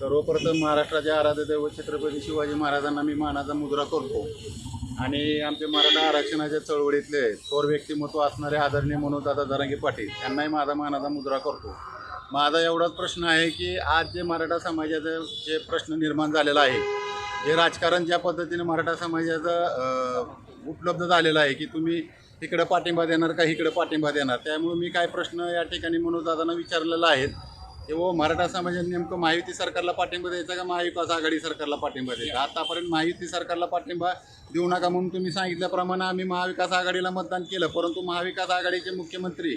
सर्वप्रथम महाराष्ट्राचे आराध्यदैव छत्रपती शिवाजी महाराजांना मी मानाचा मुद्रा करतो. आणि आमचे मराठा आरक्षणाच्या चळवळीतले थोर व्यक्तिमत्व असणारे आदरणीय मनोजदादा जरांगे पाटील यांनाही माझा मानाचा मुद्रा करतो. माझा एवढाच प्रश्न आहे की आज जे मराठा समाजाचं जे प्रश्न निर्माण झालेला आहे जे राजकारण ज्या पद्धतीने मराठा समाजाचं उपलब्ध झालेलं आहे की तुम्ही इकडं पाठिंबा देणार का इकडं पाठिंबा देणार? त्यामुळे मी काय प्रश्न या ठिकाणी मनोजदादांना विचारलेला आहे. ते व मराठा समाजाने नेमकं महायुती सरकारला पाठिंबा द्यायचा का महाविकास आघाडी सरकारला पाठिंबा द्यायचा? आतापर्यंत महायुती सरकारला पाठिंबा देऊ नका म्हणून तुम्ही सांगितल्याप्रमाणे आम्ही महाविकास आघाडीला मतदान केलं. परंतु महाविकास आघाडीचे मुख्यमंत्री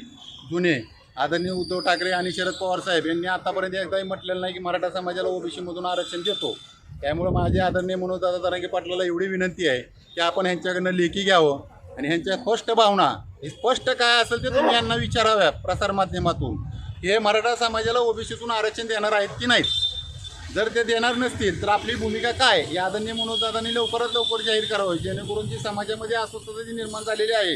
जुने आदरणीय उद्धव ठाकरे आणि शरद पवार साहेब यांनी आतापर्यंत एकदाही म्हटलेलं नाही की मराठा समाजाला ओबीसीमधून आरक्षण देतो. त्यामुळे माझे आदरणीय मनोजदादा जरांगे पाटलाला एवढी विनंती आहे की आपण ह्यांच्याकडनं लेखी घ्यावं आणि ह्यांच्या स्पष्ट भावना हे स्पष्ट काय असेल ते तुम्ही यांना विचाराव्या प्रसारमाध्यमातून. हे मराठा समाजाला ओबीसीतून आरक्षण देणार आहेत की नाहीत? जर ते देणार नसतील तर आपली भूमिका काय? या आदरणीय मनोजदादांनी लवकरात लवकर जाहीर करावं. जेणेकरून जी समाजामध्ये अस्वस्थता जी निर्माण झालेली आहे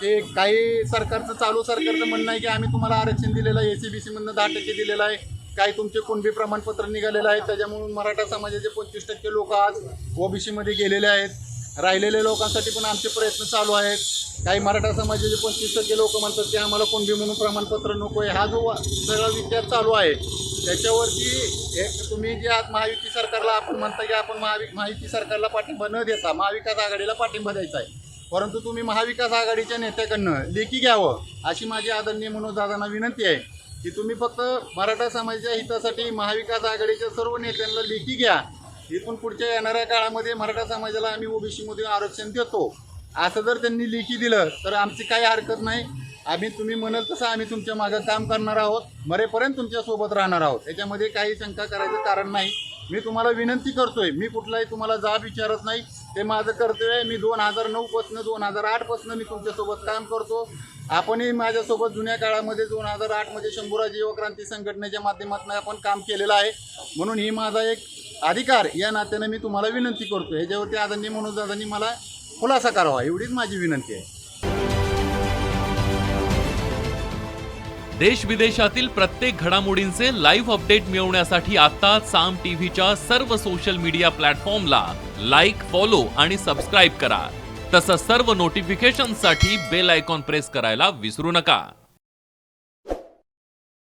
ते काही सरकारचं चालू सरकारचं म्हणणं आहे की आम्ही तुम्हाला आरक्षण दिलेलं आहे ए सी बी सीमधनं दहा टक्के दिलेलं आहे. काही तुमचे कुणबी प्रमाणपत्र निघालेलं आहे? त्याच्यामुळे मराठा समाजाचे पंचवीस टक्के लोक आज ओबीसीमध्ये गेलेले आहेत. राहिलेल्या लोकांसाठी पण आमचे प्रयत्न चालू आहेत. काही मराठा समाजाचे पंचवीस टक्के लोक म्हणतात की आम्हाला कुणबी म्हणून प्रमाणपत्र नको आहे हा जो सगळा विचार चालू आहे. त्याच्यावरती हे तुम्ही जे आज महायुती सरकारला आपण म्हणता की आपण महावि महायुती सरकारला पाठिंबा न देता महाविकास आघाडीला पाठिंबा द्यायचा आहे. परंतु तुम्ही महाविकास आघाडीच्या नेत्याकडनं लेखी घ्यावं अशी माझी आदरणीय मनोजदादांना विनंती आहे की तुम्ही फक्त मराठा समाजाच्या हितासाठी महाविकास आघाडीच्या सर्व नेत्यांना लेखी घ्या. इथून पुढच्या येणाऱ्या काळामध्ये मराठा समाजाला आम्ही ओबीसीमध्ये आरक्षण देतो. असं जर त्यांनी लेखी दिलं तर आमची काही हरकत नाही. आम्ही तुम्ही म्हणाल तसं आम्ही तुमच्या मागं काम करणार आहोत. मरेपर्यंत तुमच्यासोबत राहणार आहोत. त्याच्यामध्ये काही शंका करायचं कारण नाही. मी तुम्हाला विनंती करतोय मी कुठलाही तुम्हाला जाब विचारत नाही. ते माझं कर्तव्य आहे. मी दोन हजार नऊपासून दोन हजार आठपासून मी तुमच्यासोबत काम करतो. आपणही माझ्यासोबत जुन्या काळामध्ये दोन हजार आठमध्ये शंभूराज युवक्रांती संघटनेच्या माध्यमातून आपण काम केलेलं आहे. म्हणून ही माझा एक अधिकार या नात्याने मी तुम्हाला विनंती करतो ह्याच्यावरती म्हणून जादांनी मला खुलासा करावा. एवढीच माझी विनंती आहे. देश विदेशातील प्रत्येक घडामोडींचे लाईव्ह अपडेट मिळवण्यासाठी आता साम टीव्हीच्या सर्व सोशल मीडिया प्लॅटफॉर्मला लाईक फॉलो आणि सबस्क्राईब करा. तसंच सर्व नोटिफिकेशनसाठी बेल आयकॉन प्रेस करायला विसरू नका.